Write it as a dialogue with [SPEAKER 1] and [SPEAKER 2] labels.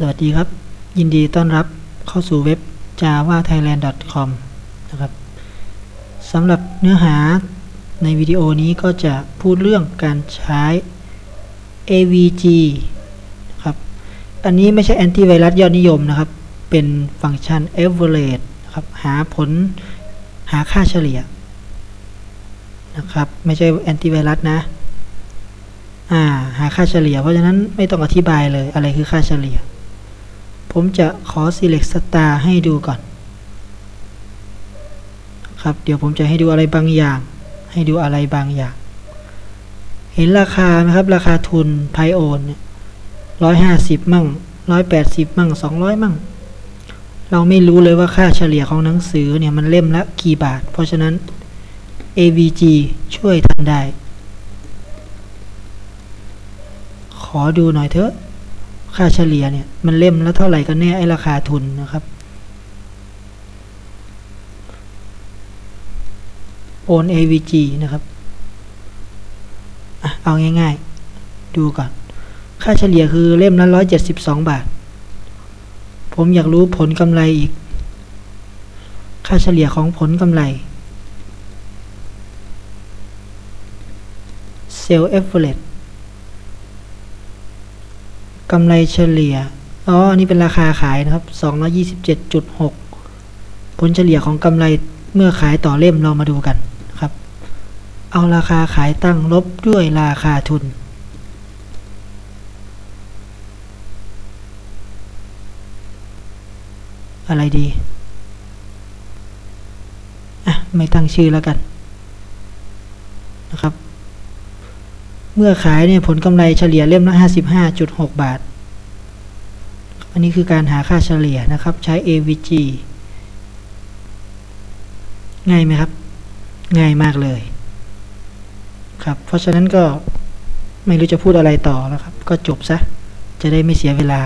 [SPEAKER 1] สวัสดีครับ ยินดีต้อนรับเข้าสู่เว็บ javathailand.com นะครับสำหรับเนื้อหาในวิดีโอนี้ก็จะพูดเรื่องการใช้ avg นะครับ อันนี้ไม่ใช่แอนตี้ไวรัสยอดนิยมนะครับ เป็นฟังก์ชัน average นะครับ หาผลหาค่าเฉลี่ยนะครับ ไม่ใช่แอนตี้ไวรัสนะอ่าหาค่าเฉลี่ย เพราะฉะนั้นไม่ต้องอธิบายเลยอะไรคือค่าเฉลี่ย ผมจะขอ select star ให้ดูก่อน ครับ เดี๋ยวผมจะให้ดูอะไรบางอย่าง ให้ดูอะไรบางอย่าง เห็นราคาไหมครับ ราคาทุนไพโอนเนี่ยร้อยห้าสิบมั่งร้อยแปดสิบมั่งสองร้อยมั่ง เราไม่รู้เลยว่าค่าเฉลี่ยของหนังสือเนี่ยมันเล่มละกี่บาท เพราะฉะนั้น AVG ช่วยทันได้ ขอดูหน่อยเถอะ ค่าเฉลี่ยเนี่ยมันเล่มแล้วเท่าไหร่กันแน่ไอราคาทุนนะครับ โอน AVG นะครับอเอาง่ายๆ ดูก่อน ค่าเฉลี่ยคือเล่มละร้อยเจ็ดสิบสองบาท ผมอยากรู้ผลกำไรอีก ค่าเฉลี่ยของผลกำไรเซลล์เอฟเฟลต กำไรเฉลี่ย อ๋อ นี่เป็นราคาขายนะครับ 227.6 ผลเฉลี่ยของกำไรเมื่อขายต่อเล่มเรามาดูกันครับ เอาราคาขายตั้งลบด้วยราคาทุน อะไรดี อะ ไม่ตั้งชื่อแล้วกันนะครับ เมื่อขายเนี่ยผลกำไรเฉลี่ยเล่มละ 55.6 บาท อันนี้คือการหาค่าเฉลี่ยนะครับ ใช้ AVG ง่ายไหมครับ ง่ายมากเลยครับ เพราะฉะนั้นก็ไม่รู้จะพูดอะไรต่อแล้วครับ ก็จบซะ จะได้ไม่เสียเวลา